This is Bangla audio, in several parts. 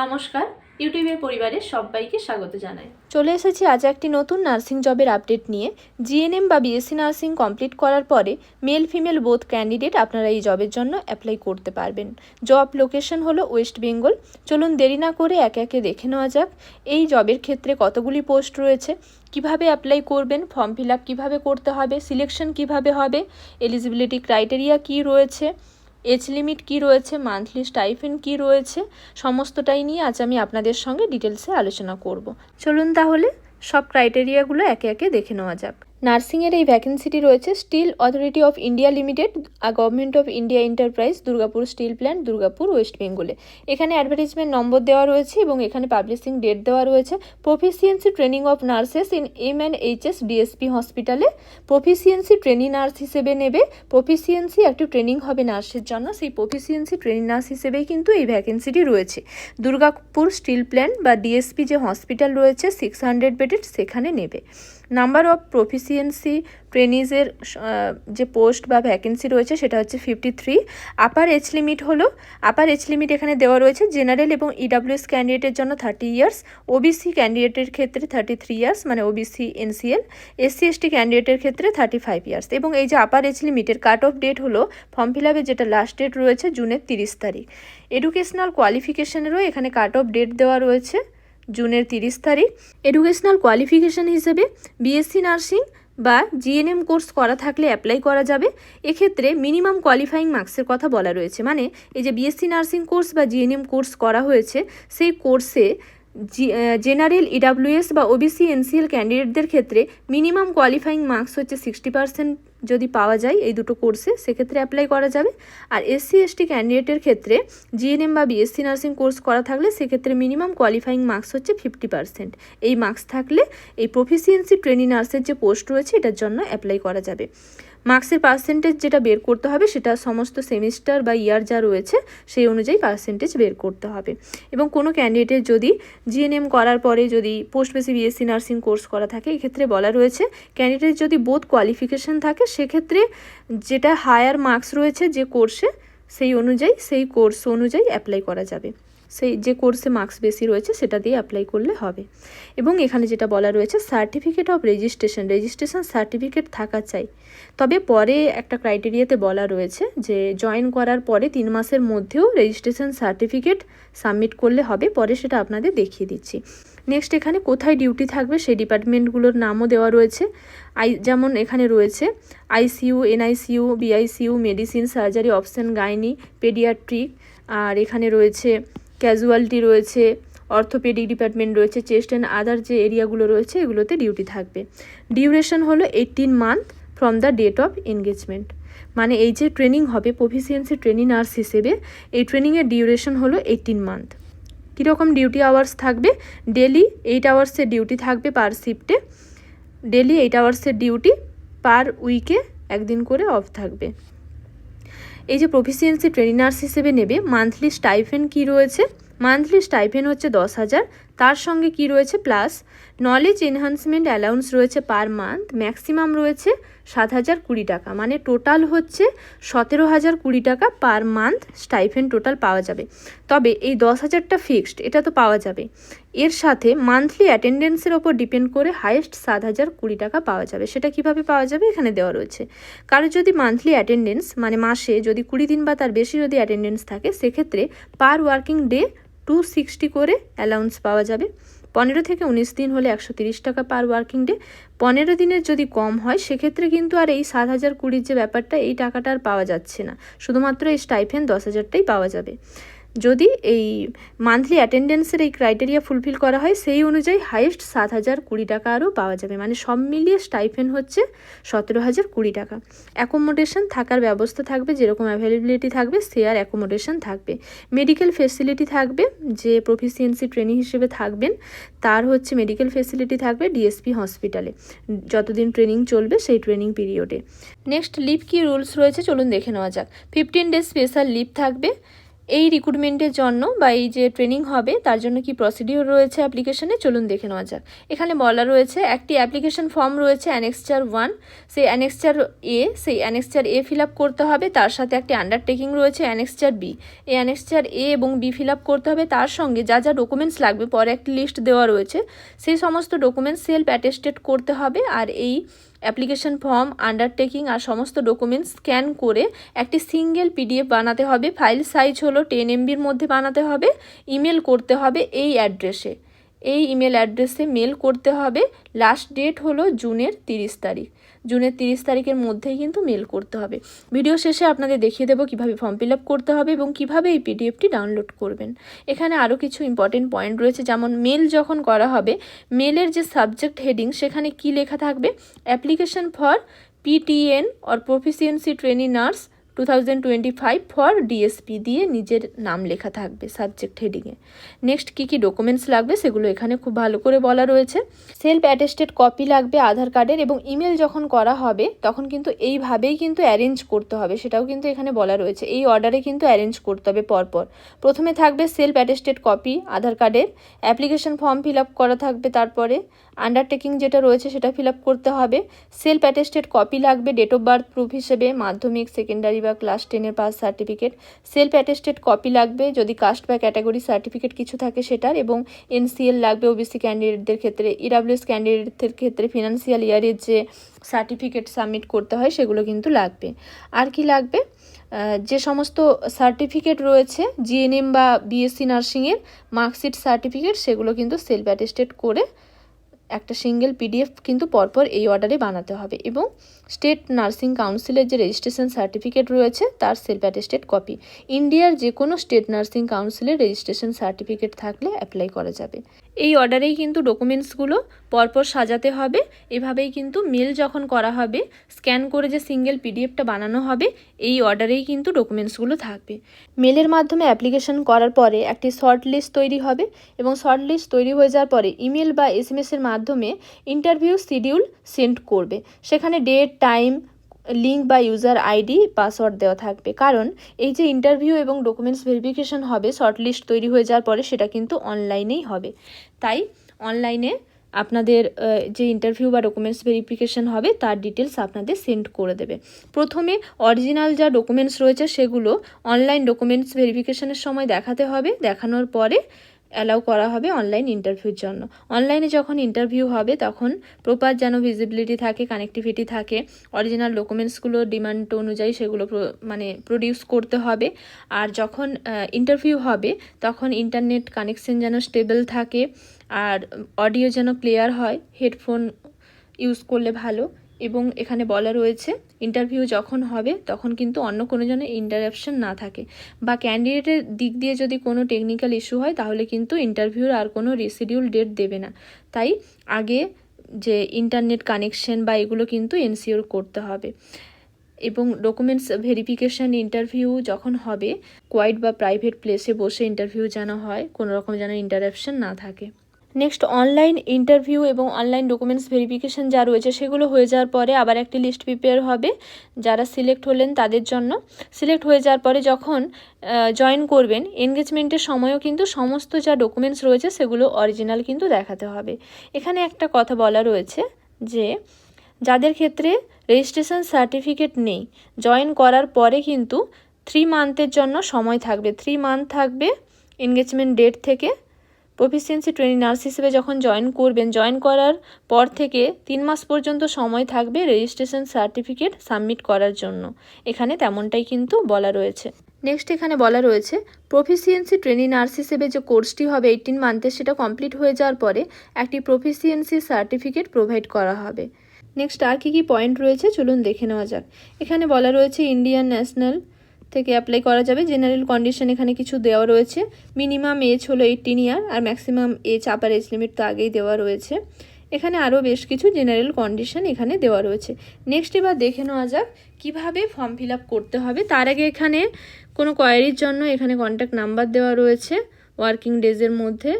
নমস্কার, ইউটিউবের পরিবারের সবাইকে স্বাগত জানাই। চলে এসেছি আজ একটি নতুন নার্সিং জবের আপডেট নিয়ে। জিএনএম বা বিএসসি নার্সিং কমপ্লিট করার পরে মেল, ফিমেল, বোথ ক্যান্ডিডেট আপনারা এই জবের জন্য অ্যাপ্লাই করতে পারবেন। জব লোকেশন হলো ওয়েস্ট বেঙ্গল। চলুন দেরি না করে একে একে দেখে নেওয়া যাক। এই জবের ক্ষেত্রে কতগুলি পোস্ট রয়েছে? কীভাবে অ্যাপ্লাই করবেন? ফর্ম ফিল আপ কীভাবে করতে হবে? সিলেকশন কীভাবে হবে? এলিজিবিলিটি ক্রাইটেরিয়া কী রয়েছে? এজ লিমিট কী রয়েছে, মান্থলি স্টাইফেন কী রয়েছে, সমস্তটাই নিয়ে আজ আমি আপনাদের সঙ্গে ডিটেলসে আলোচনা করব। চলুন তাহলে সব ক্রাইটেরিয়াগুলো একে একে দেখে নেওয়া যাক। নার্সিংয়ের এই ভ্যাকেন্সিটি রয়েছে Steel Authority of India Limited Government of India enterprise Durgapur Steel Plant Durgapur West বেঙ্গলে এখানে অ্যাডভার্টাইজমেন্ট নম্বর দেওয়া রয়েছে এবং এখানে পাবলিশিং ডেট দেওয়া রয়েছে। Proficiency training of nurses in M and HS DSP hospital proficiency training nurse হিসেবে নেবে। প্রফিসিয়েন্সি একটি ট্রেনিং হবে নার্সের জন্য। সেই প্রফিসিয়েন্সি ট্রেনিং নার্স হিসেবেই কিন্তু এই ভ্যাকেন্সিটি রয়েছে। দুর্গাপুর স্টিল প্ল্যান্ট বা ডিএসপি যে হসপিটাল রয়েছে সিক্স হান্ড্রেড বেডেড সেখানে নেবে। নাম্বার অফ প্রফিসিয়েন্সি ট্রেনিজের যে পোস্ট বা ভ্যাকেন্সি রয়েছে সেটা হচ্ছে fifty three upper age limit হলো আপার এজ লিমিট এখানে দেওয়া রয়েছে জেনারেল এবং ইডাব্লিউএস ক্যান্ডিডেটের জন্য থার্টি ইয়ার্স ওবিসি ক্যান্ডিডেটের ক্ষেত্রে থার্টি থ্রি ইয়ার্স মানে ওবিসি এনসিএল এসসি এসটি ক্যান্ডিডেটের ক্ষেত্রে থার্টি ফাইভ ইয়ার্স এবং এই যে আপার এজ লিমিটের কাট অফ ডেট হলো ফর্ম ফিল আপের যেটা লাস্ট ডেট রয়েছে জুনের তিরিশ তারিখ। এডুকেশনাল কোয়ালিফিকেশনেরও এখানে কাট অফ ডেট দেওয়া রয়েছে। জুনের তিরিশ তারিখ। এডুকেশনাল কোয়ালিফিকেশান হিসেবে বিএসসি নার্সিং বা জিএনএম কোর্স করা থাকলে অ্যাপ্লাই করা যাবে। এক্ষেত্রে মিনিমাম কোয়ালিফাইং মার্কসের কথা বলা রয়েছে। মানে এই যে বিএসসি নার্সিং কোর্স বা জিএনএম কোর্স করা হয়েছে, সেই কোর্সে জেনারেল ইডাব্লিউএস বা ওবিসি এনসিএল ক্যান্ডিডেটদের ক্ষেত্রে মিনিমাম কোয়ালিফাইং মার্কস হচ্ছে সিক্সটি পার্সেন্ট যদি পাওয়া যায়, এই দুটো কোর্সে সেক্ষেত্রে অ্যাপ্লাই করা যাবে। আর এসসি এসটি ক্যান্ডিডেটের ক্ষেত্রে জিএনএম বা বিএসসি নার্সিং কোর্স করা থাকলে, সেক্ষেত্রে মিনিমাম কোয়ালিফাইং মার্কস হচ্ছে ফিফটি পার্সেন্ট এই মার্কস থাকলে এই প্রফিসিয়েন্সি ট্রেনিং নার্সের যে পোস্ট রয়েছে, এটার জন্য অ্যাপ্লাই করা যাবে। মার্কসের পার্সেন্টেজ যেটা বের করতে হবে, সেটা সমস্ত সেমিস্টার বা ইয়ার যা রয়েছে, সেই অনুযায়ী পার্সেন্টেজ বের করতে হবে। এবং কোনো ক্যান্ডিডেটের যদি জিএনএম করার পরে যদি পোস্ট বেসি বিএসসি নার্সিং কোর্স করা থাকে, এক্ষেত্রে বলা রয়েছে ক্যান্ডিডেট যদি বোধ কোয়ালিফিকেশন থাকে, সেক্ষেত্রে যেটা হায়ার মার্কস রয়েছে যে কোর্সে সেই অনুযায়ী, সেই কোর্স অনুযায়ী অ্যাপ্লাই করা যাবে। সেই যে কোর্সে মার্কস বেশি রয়েছে, সেটা দিয়ে অ্যাপ্লাই করলে হবে। এবং এখানে যেটা বলা রয়েছে certificate of registration registration certificate থাকা চাই। তবে পরে একটা ক্রাইটেরিয়াতে বলা রয়েছে যে জয়েন করার পরে তিন মাসের মধ্যেও রেজিস্ট্রেশন সার্টিফিকেট সাবমিট করলে হবে, পরে সেটা আপনাদের দেখিয়ে দিচ্ছি। নেক্সট এখানে কোথায় ডিউটি থাকবে, সেই ডিপার্টমেন্টগুলোর নামও দেওয়া রয়েছে। আই, যেমন এখানে রয়েছে ICU NICU BICU medicine surgery option gynae paediatric আর এখানে রয়েছে ক্যাজুয়ালিটি রয়েছে অর্থোপেডিক ডিপার্টমেন্ট রয়েছে চেস্ট অ্যান্ড আদার যে এরিয়াগুলো রয়েছে, এগুলোতে ডিউটি থাকবে। ডিউরেশন হলো eighteen month from the date of engagement মানে এই যে ট্রেনিং হবে প্রফিসিয়েন্সি ট্রেনিং নার্স হিসেবে, এই ট্রেনিংয়ের ডিউরেশন হলো এইটিন মান্থ কীরকম ডিউটি আওয়ার্স থাকবে? ডেলি এইট আওয়ার্সের ডিউটি থাকবে পার শিফটে ডেলি এইট আওয়ার্সের ডিউটি পার উইকে একদিন করে অফ থাকবে। এই যে প্রফিসিয়েন্সি ট্রেনিং নার্স হিসেবে নেবে মান্থলি স্টাইফেন কি রয়েছে? মান্থলি স্টাইফেন হচ্ছে দশ হাজার। তার সঙ্গে কি রয়েছে? প্লাস নলেজ এনহান্সমেন্ট অ্যালাউন্স রয়েছে পার মান্থ। ম্যাক্সিমাম রয়েছে সাত হাজার কুড়ি টাকা। মানে টোটাল হচ্ছে সতেরো হাজার কুড়ি টাকা পার মান্থ স্টাইফেন টোটাল পাওয়া যাবে। তবে এই দশ হাজারটা ফিক্সড, এটা তো পাওয়া যাবে। এর সাথে মান্থলি অ্যাটেন্ডেন্সের ওপর ডিপেন্ড করে হাইয়েস্ট সাত হাজার কুড়ি টাকা পাওয়া যাবে। সেটা কীভাবে পাওয়া যাবে? এখানে দেওয়া রয়েছে। কারও যদি মান্থলি অ্যাটেন্ডেন্স মানে মাসে যদি কুড়ি দিন বা তার বেশি যদি অ্যাটেন্ডেন্স থাকে, সেক্ষেত্রে per working day two sixty করে অ্যালাউন্স পাওয়া যাবে। পনেরো থেকে উনিশ দিন হলে একশো তিরিশ টাকা পার ওয়ার্কিং ডে পনেরো দিনের যদি কম হয়, সেক্ষেত্রে কিন্তু আর এই সাত হাজার কুড়ির যে ব্যাপারটা, এই টাকাটা আর পাওয়া যাচ্ছে না। শুধুমাত্র এই স্টাইফেন দশ হাজারটাই পাওয়া যাবে। যদি এই মান্থলি অ্যাটেন্ডেন্সের এই ক্রাইটেরিয়া ফুলফিল করা হয়, সেই অনুযায়ী হাইয়েস্ট সাত হাজার কুড়ি টাকা আরও পাওয়া যাবে। মানে সব মিলিয়ে স্টাইফেন হচ্ছে সতেরো হাজার কুড়ি টাকা। অ্যাকোমোডেশন থাকার ব্যবস্থা থাকবে, যেরকম অ্যাভেলেবিলিটি থাকবে শেয়ার অ্যাকোমোডেশন থাকবে। মেডিকেল ফেসিলিটি থাকবে, যে প্রফিসিয়েন্সি ট্রেনিং হিসেবে থাকবেন, তার হচ্ছে মেডিকেল ফেসিলিটি থাকবে ডিএসপি হসপিটালে যতদিন ট্রেনিং চলবে, সেই ট্রেনিং পিরিয়ডে নেক্সট লিভ কি রুলস রয়েছে? চলুন দেখে নেওয়া যাক। ফিফটিন ডেজ স্পেশাল লিভ থাকবে এই রিক্রুটমেন্টের জন্য বা এই যে ট্রেনিং হবে, তার জন্য কি প্রসিডিওর রয়েছে অ্যাপ্লিকেশনে চলুন দেখে নেওয়া যাক। এখানে বলা রয়েছে, একটি অ্যাপ্লিকেশন ফর্ম রয়েছে অ্যানেক্সচার ওয়ান সেই অ্যানেক্সচার এ সেই অ্যানেক্সচার এ ফিল আপ করতে হবে, তার সাথে একটি আন্ডারটেকিং রয়েছে অ্যানেক্সচার বি এই অ্যানেক্সচার এ এবং বি ফিল আপ করতে হবে, তার সঙ্গে যা যা ডকুমেন্টস লাগবে, পরে একটি লিস্ট দেওয়া রয়েছে। সেই সমস্ত ডকুমেন্টস সেলফ অ্যাটেস্টেড করতে হবে, আর এই অ্যাপ্লিকেশন ফর্ম আন্ডারটেকিং আর সমস্ত ডকুমেন্টস স্ক্যান করে একটি সিঙ্গেল পিডিএফ বানাতে হবে। ফাইল সাইজ হলো টেন এমবির মধ্যে বানাতে হবে। ইমেল করতে হবে এই অ্যাড্রেসে এই ইমেল অ্যাড্রেসে মেল করতে হবে। লাস্ট ডেট হলো জুনের তিরিশ তারিখ। জুনের তিরিশ তারিখের মধ্যেই কিন্তু মেল করতে হবে। ভিডিও শেষে আপনাদের দেখিয়ে দেবো কীভাবে ফর্ম ফিল করতে হবে এবং কীভাবে এই পিডিএফটি ডাউনলোড করবেন। এখানে আরও কিছু ইম্পর্টেন্ট পয়েন্ট রয়েছে, যেমন মেল যখন করা হবে, মেলের যে সাবজেক্ট হেডিং সেখানে কি লেখা থাকবে? Application for PTN or proficiency training nurse two thousand twenty five for DSP দিয়ে নিজের নাম লেখা থাকবে সাবজেক্ট হেডিংয়ে নেক্সট কী কী ডকুমেন্টস লাগবে সেগুলো এখানে খুব ভালো করে বলা রয়েছে। সেলফ অ্যাটেস্টেড কপি লাগবে আধার কার্ডের এবং ইমেল যখন করা হবে, তখন কিন্তু এইভাবেই কিন্তু অ্যারেঞ্জ করতে হবে। সেটাও কিন্তু এখানে বলা রয়েছে। এই অর্ডারে কিন্তু অ্যারেঞ্জ করতে হবে পরপর। প্রথমে থাকবে সেলফ অ্যাটেস্টেড কপি আধার কার্ডের। অ্যাপ্লিকেশন ফর্ম ফিল আপ করা থাকবে তারপরে। আন্ডারটেকিং যেটা রয়েছে সেটা ফিল আপ করতে হবে। সেলফ অ্যাটেস্টেড কপি লাগবে ডেট অফ বার্থ প্রুফ হিসেবে, মাধ্যমিক সেকেন্ডারি বা ক্লাস টেনের pass certificate self attested copy লাগবে, যদি কাস্ট বা ক্যাটাগরি সার্টিফিকেট কিছু থাকে সেটার, এবং এনসিএল লাগবে ওবিসি ক্যান্ডিডেটদের ক্ষেত্রে ইডাব্লিউএস ক্যান্ডিডেটদের ক্ষেত্রে ফিনান্সিয়াল ইয়ারের যে সার্টিফিকেট সাবমিট করতে হয়, সেগুলো কিন্তু লাগবে। আর কি লাগবে? যে সমস্ত সার্টিফিকেট রয়েছে জিএনএম বা বিএসসি নার্সিংয়ের মার্কশিট সার্টিফিকেট সেগুলো কিন্তু সেলফ অ্যাটেস্টেড করে একটা সিঙ্গেল পিডিএফ কিন্তু পরপর এই অর্ডারে বানাতে হবে। এবং স্টেট নার্সিং কাউন্সিলের যে রেজিস্ট্রেশন সার্টিফিকেট রয়েছে, তার সেলফ অ্যাটেস্টেড কপি। ইন্ডিয়ার যে কোনো স্টেট নার্সিং কাউন্সিলের রেজিস্ট্রেশন সার্টিফিকেট থাকলে অ্যাপ্লাই করা যাবে। এই অর্ডারেই কিন্তু ডকুমেন্টসগুলো পরপর সাজাতে হবে। এভাবেই কিন্তু মেল যখন করা হবে, স্ক্যান করে যে সিঙ্গেল পিডিএফটা বানানো হবে, এই অর্ডারেই কিন্তু ডকুমেন্টসগুলো থাকবে। মেলের মাধ্যমে অ্যাপ্লিকেশন করার পরে একটি শর্ট লিস্ট তৈরি হবে এবং শর্ট লিস্ট তৈরি হয়ে যাওয়ার পরে ইমেল বা এস এসের মাধ্যমে ইন্টারভিউ শিডিউল সেন্ড করবে। সেখানে ডেট টাইম লিঙ্ক বা ইউজার আইডি পাসওয়ার্ড দেওয়া থাকবে। কারণ এই যে ইন্টারভিউ এবং ডকুমেন্টস ভেরিফিকেশন হবে শর্ট লিস্ট তৈরি হয়ে যাওয়ার পরে সেটা কিন্তু অনলাইনেই হবে। তাই অনলাইনে আপনাদের যে ইন্টারভিউ বা ডকুমেন্টস ভেরিফিকেশন হবে, তার ডিটেলস আপনাদের সেন্ড করে দেবে। প্রথমে অরিজিনাল যা ডকুমেন্টস রয়েছে, সেগুলো অনলাইন ডকুমেন্টস ভেরিফিকেশনের সময় দেখাতে হবে। দেখানোর পরে অ্যালাউ করা হবে অনলাইন ইন্টারভিউর জন্য। অনলাইনে যখন ইন্টারভিউ হবে, তখন প্রপার যেন ভিজিবিলিটি থাকে কানেক্টিভিটি থাকে অরিজিনাল ডকুমেন্টসগুলো ডিমান্ড অনুযায়ী সেগুলো মানে প্রডিউস করতে হবে। আর যখন ইন্টারভিউ হবে, তখন ইন্টারনেট কানেকশন যেন স্টেবল থাকে, আর অডিও যেন ক্লিয়ার হয় হেডফোন ইউজ করলে ভালো। এবং এখানে বলা রয়েছে ইন্টারভিউ যখন হবে, তখন কিন্তু অন্য কোনো জনের ইন্টারাপশন না থাকে। বা ক্যান্ডিডেটের দিক দিয়ে যদি কোনো টেকনিক্যাল ইস্যু হয়, তাহলে কিন্তু ইন্টারভিউর আর কোনো রিসিডিউল ডেট দেবে না। তাই আগে যে ইন্টারনেট কানেকশন বা এগুলো কিন্তু এনসিওর করতে হবে। এবং ডকুমেন্টস ভেরিফিকেশান ইন্টারভিউ যখন হবে কোয়াইট বা প্রাইভেট প্লেসে বসে ইন্টারভিউ যেন হয়, কোনো রকম যেন ইন্টারাপশন না থাকে। নেক্সট অনলাইন ইন্টারভিউ এবং অনলাইন ডকুমেন্টস ভেরিফিকেশন যা রয়েছে সেগুলো হয়ে যাওয়ার পরে আবার একটি লিস্ট প্রিপেয়ার হবে। যারা সিলেক্ট হলেন তাদের জন্য। সিলেক্ট হয়ে যাওয়ার পরে যখন জয়েন করবেন এনগেজমেন্টের সময়ও কিন্তু সমস্ত যা ডকুমেন্টস রয়েছে সেগুলো অরিজিনাল কিন্তু দেখাতে হবে। এখানে একটা কথা বলা রয়েছে যে, যাদের ক্ষেত্রে রেজিস্ট্রেশন সার্টিফিকেট নেই জয়েন করার পরে কিন্তু থ্রি মান্থের জন্য সময় থাকবে। থ্রি মান্থ থাকবে এনগেজমেন্ট ডেট থেকে। প্রফিসিয়েন্সি ট্রেনিং নার্স হিসেবে যখন জয়েন করবেন, জয়েন করার পর থেকে তিন মাস পর্যন্ত সময় থাকবে রেজিস্ট্রেশন সার্টিফিকেট সাবমিট করার জন্য। এখানে তেমনটাই কিন্তু বলা রয়েছে। নেক্সট এখানে বলা রয়েছে, প্রফিসিয়েন্সি ট্রেনিং নার্স হিসেবে যে কোর্সটি হবে এইটিন মান্থে সেটা কমপ্লিট হয়ে যাওয়ার পরে একটি প্রফিসিয়েন্সি সার্টিফিকেট প্রোভাইড করা হবে। নেক্সট আর কী কী পয়েন্ট রয়েছে? চলুন দেখে নেওয়া যাক। এখানে বলা রয়েছে ইন্ডিয়ান ন্যাশনাল থেকে অ্যাপ্লাই করা যাবে। জেনারেল কন্ডিশন এখানে কিছু দেওয়া রয়েছে। মিনিমাম এজ হলো এইটিন ইয়ার আর maximum age upper age limit তো আগেই দেওয়া রয়েছে। এখানে আরও বেশ কিছু জেনারেল কন্ডিশন এখানে দেওয়া রয়েছে। নেক্সট এবার দেখে নেওয়া যাক কীভাবে ফর্ম ফিল করতে হবে। তার আগে এখানে কোনো কোয়ারির জন্য এখানে কন্ট্যাক্ট নাম্বার দেওয়া রয়েছে ওয়ার্কিং ডেজের মধ্যে।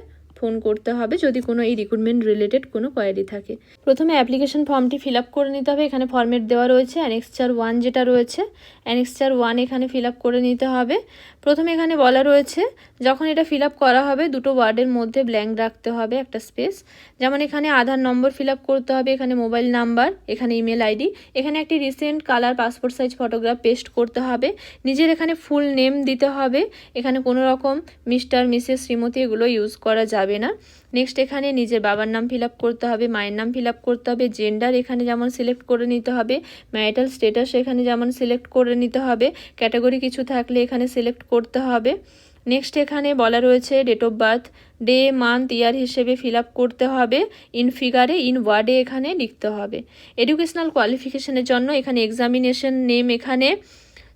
ফোন করতে হবে যদি কোনো এই রিক্রুটমেন্ট রিলেটেড কোনো কোয়ারি থাকে। প্রথমে অ্যাপ্লিকেশন ফর্মটি ফিল আপ করে নিতে হবে, এখানে ফর্মেট দেওয়া রয়েছে অ্যানেক্সচার ওয়ান যেটা রয়েছে অ্যানেক্সচার ওয়ান এখানে ফিল আপ করে নিতে হবে। প্রথমে এখানে বলা রয়েছে যখন এটা ফিল করা হবে, দুটো ওয়ার্ডের মধ্যে ব্ল্যাঙ্ক রাখতে হবে একটা স্পেস যেমন এখানে আধার নম্বর ফিল করতে হবে, এখানে মোবাইল নাম্বার এখানে ইমেল আইডি এখানে একটি recent colour passport size photograph paste করতে হবে। নিজের এখানে ফুল নেম দিতে হবে, এখানে কোনো রকম মিস্টার মিসেস শ্রীমতী এগুলো ইউজ করা যাবে না। নেক্সট এখানে নিজের বাবার নাম ফিল করতে হবে, মায়ের নাম ফিল করতে হবে জেন্ডার এখানে যেমন সিলেক্ট করে নিতে হবে ম্যারিটাল স্টেটাস এখানে যেমন সিলেক্ট করে নিতে হবে ক্যাটাগরি কিছু থাকলে এখানে সিলেক্ট করতে হবে। নেক্সট এখানে বলা রয়েছে date of birth day month year হিসেবে ফিল করতে হবে ইন ফিগারে ইন ওয়ার্ডে এখানে লিখতে হবে। এডুকেশনাল কোয়ালিফিকেশনের জন্য এখানে এক্সামিনেশন নেম এখানে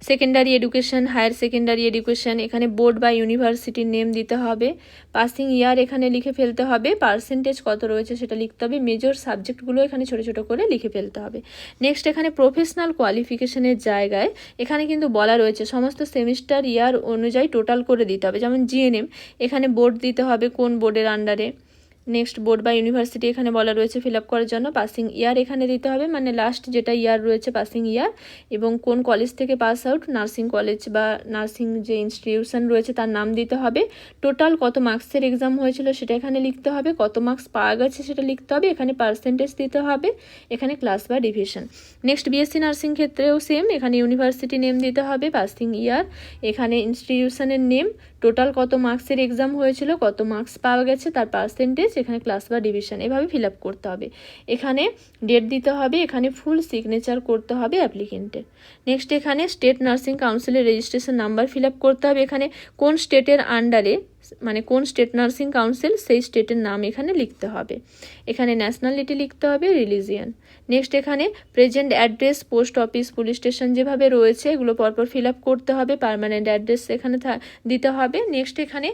secondary education higher secondary education এখানে বোর্ড বা ইউনিভার্সিটির নেম দিতে হবে। পাসিং ইয়ার এখানে লিখে ফেলতে হবে। পার্সেন্টেজ কত রয়েছে সেটা লিখতে হবে। মেজর সাবজেক্টগুলো এখানে ছোটো ছোটো করে লিখে ফেলতে হবে। নেক্সট এখানে প্রফেশনাল কোয়ালিফিকেশনের জায়গায় এখানে কিন্তু বলা রয়েছে, সমস্ত সেমিস্টার ইয়ার অনুযায়ী টোটাল করে দিতে হবে। যেমন জিএনএম এখানে বোর্ড দিতে হবে কোন বোর্ডের আন্ডারে নেক্সট বোর্ড বা ইউনিভার্সিটি এখানে বলা রয়েছে ফিল করার জন্য। পাসিং ইয়ার এখানে দিতে হবে। মানে লাস্ট যেটা ইয়ার রয়েছে, পাসিং ইয়ার। এবং কোন কলেজ থেকে পাস আউট নার্সিং কলেজ বা নার্সিং যে ইনস্টিটিউশন রয়েছে, তার নাম দিতে হবে। টোটাল কত মার্কসের এক্সাম হয়েছিল সেটা এখানে লিখতে হবে। কত মার্কস পাওয়া গেছে সেটা লিখতে হবে। এখানে পার্সেন্টেজ দিতে হবে। এখানে ক্লাস বা ডিভিশন নেক্সট বিএসসি নার্সিং ক্ষেত্রেও সেম এখানে ইউনিভার্সিটি নেম দিতে হবে পাসিং ইয়ার এখানে ইনস্টিটিউশনের নেম টোটাল কত মার্কসের এক্সাম হয়েছিল, কত মার্কস পাওয়া গেছে, তার পার্সেন্টেজ এখানে ক্লাস বা ডিভিশন এভাবে ফিল আপ করতে হবে। এখানে ডেট দিতে হবে, এখানে ফুল সিগনেচার করতে হবে অ্যাপ্লিকেন্টের নেক্সট এখানে স্টেট নার্সিং কাউন্সিলের রেজিস্ট্রেশন নাম্বার ফিল আপ করতে হবে। এখানে কোন স্টেটের আন্ডারে মানে কোন স্টেট নার্সিং কাউন্সিল সেই স্টেটের নাম এখানে লিখতে হবে। এখানে ন্যাশনালিটি লিখতে হবে রিলিজিয়ান নেক্সট এখানে present address post office police station যেভাবে রয়েছে, এগুলো পরপর ফিল আপ করতে হবে। পার্মানেন্ট অ্যাড্রেস এখানে দিতে হবে। নেক্সট এখানে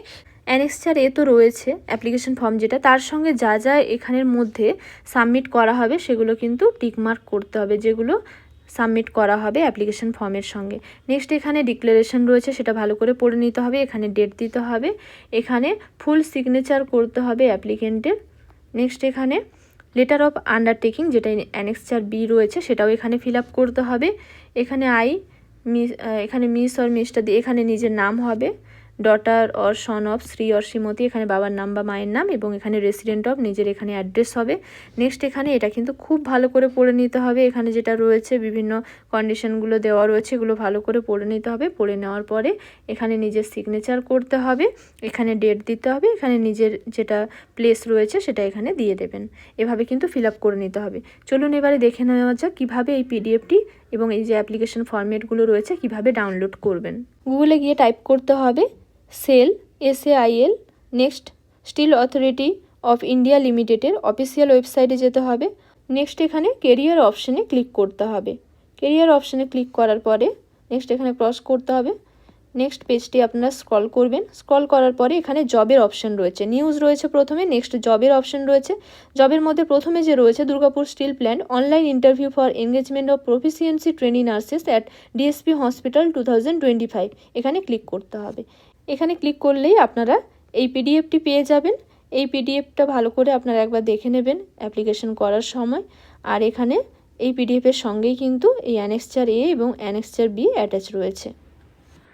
অ্যানেক্সচার এ তো রয়েছে অ্যাপ্লিকেশন ফর্ম যেটা। তার সঙ্গে যা যা এখানের মধ্যে সাবমিট করা হবে সেগুলো কিন্তু টিকমার্ক করতে হবে, যেগুলো সাবমিট করা হবে অ্যাপ্লিকেশন ফর্মের সঙ্গে। নেক্সট এখানে ডিক্লারেশন রয়েছে, সেটা ভালো করে পড়ে নিতে হবে, এখানে ডেট দিতে হবে, এখানে ফুল সিগনেচার করতে হবে অ্যাপ্লিকেন্টের। নেক্সট এখানে লেটার অফ আন্ডারটেকিং, যেটা অ্যানেক্সচার বি রয়েছে, সেটাও এখানে ফিল করতে হবে। এখানে আই মিস এখানে মিস অর মিসটা দিয়ে এখানে নিজের নাম হবে। Daughter or son of Shri or Shrimati, এখানে বাবার নাম বা মায়ের নাম এবং এখানে রেসিডেন্ট অফ নিজের এখানে অ্যাড্রেস হবে। নেক্সট এখানে এটা কিন্তু খুব ভালো করে পড়ে নিতে হবে। এখানে যেটা রয়েছে, বিভিন্ন কন্ডিশনগুলো দেওয়া রয়েছে, এগুলো ভালো করে পড়ে নিতে হবে। পড়ে নেওয়ার পরে এখানে নিজের সিগনেচার করতে হবে। এখানে ডেট দিতে হবে। এখানে নিজের যেটা প্লেস রয়েছে, সেটা এখানে দিয়ে দেবেন। এভাবে কিন্তু ফিল আপ করে নিতে হবে। চলুন এবারে দেখে নেওয়া যাক কীভাবে এই পিডিএফটি এবং এই যে অ্যাপ্লিকেশন ফরম্যাটগুলো রয়েছে, কীভাবে ডাউনলোড করবেন। গুগলে গিয়ে টাইপ করতে হবে। SAIL, S A I L, next Steel Authority of India লিমিটেডের অফিসিয়াল ওয়েবসাইটে যেতে হবে। নেক্সট এখানে কেরিয়ার অপশানে ক্লিক করতে হবে। কেরিয়ার অপশানে ক্লিক করার পরে নেক্সট এখানে ক্রস করতে হবে। নেক্সট পেজটি আপনারা স্ক্রল করবেন। স্ক্রল করার পরে এখানে জবের অপশন রয়েছে। নিউজ রয়েছে প্রথমে, নেক্সট জবের অপশন রয়েছে। জবের মধ্যে প্রথমে যে রয়েছে Durgapur steel plant, online interview for engagement of proficiency training nurses at DSP hospital to এখানে ক্লিক করতে হবে। এখানে ক্লিক করলেই আপনারা এই পিডিএফটি পেয়ে যাবেন। এই পিডিএফটা ভালো করে আপনারা একবার দেখে নেবেন অ্যাপ্লিকেশন করার সময়। আর এখানে এই পিডিএফের সঙ্গেই কিন্তু এই অ্যানেক্সচার এ এবং অ্যানেক্সচার বি অ্যাটাচ রয়েছে।